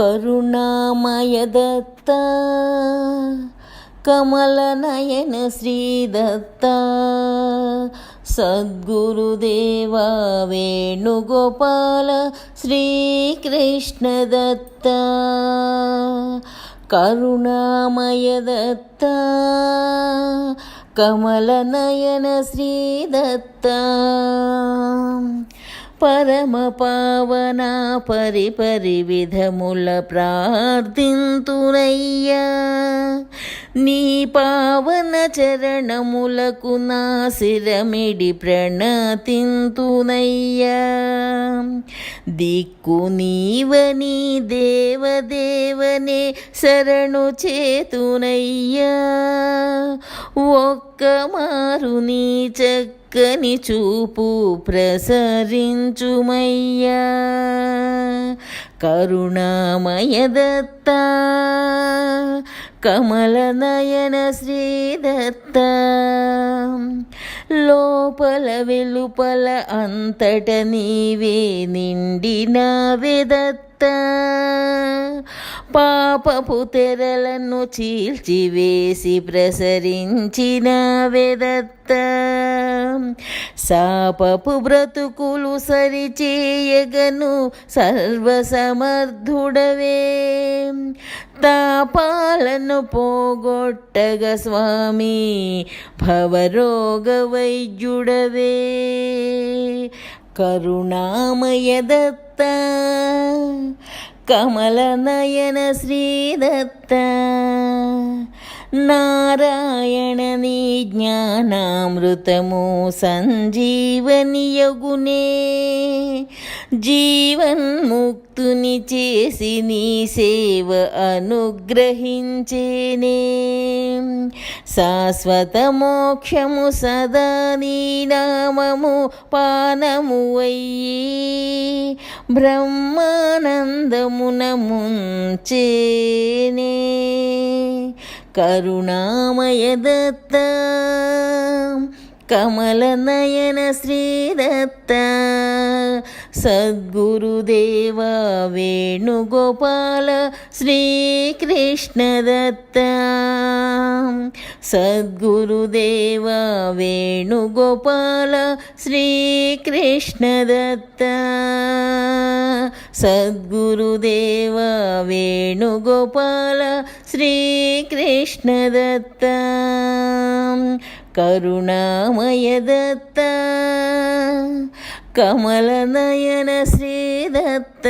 కరుణామయదత్త కమలనయన శ్రీదత్త సద్గురుదేవా వేణుగోపాల శ్రీకృష్ణదత్త కరుణామయదత్త కమలనయన శ్రీదత్త. పరమ పావన పరిపరి విధముల ప్రార్థింతురయ్యా నీ పావన చరణములకు నా శిరమిడి ప్రణతింతునయ్యా. దిక్కు నీవని దేవదేవనే శరణు చేతునయ్యా. ఒక్క మారు నీ చక్క చక్కని చూపు ప్రసరించుమయ్యా. కరుణామయ దత్త కమలనయన శ్రీదత్త. లోపల వెలుపల అంతట నీవే నిండినావే దత్త. పాపపు తెరలను చీల్చివేసి ప్రసరించిన వేదత్త శాపపు బ్రతుకులు సరిచేయగను సర్వసమర్థుడవే. తాపాలను పోగొట్టగ స్వామి భవరోగ వైద్యుడవే కరుణామయ దత్త కమలనయన శ్రీదత్త నారాయణ నీ జ్ఞానామృతము సంజీవనియగునే. జీవన్ముక్తుని చేసి నీ సేవ అనుగ్రహించేనే. శాశ్వత మోక్షము సదా నీ నామము పానము అయ్యి. బ్రహ్మానందమున ముంచేనే. కరుణామయ దత్త కమలనయన శ్రీదత్త సద్గురుదేవా వేణుగోపాల శ్రీకృష్ణ దత్త సద్గురుదేవ వేణుగోపాల శ్రీకృష్ణదత్త. సద్గురుదేవ వేణుగోపాల శ్రీకృష్ణదత్త. కరుణామయ దత్త కమలనయన శ్రీదత్త.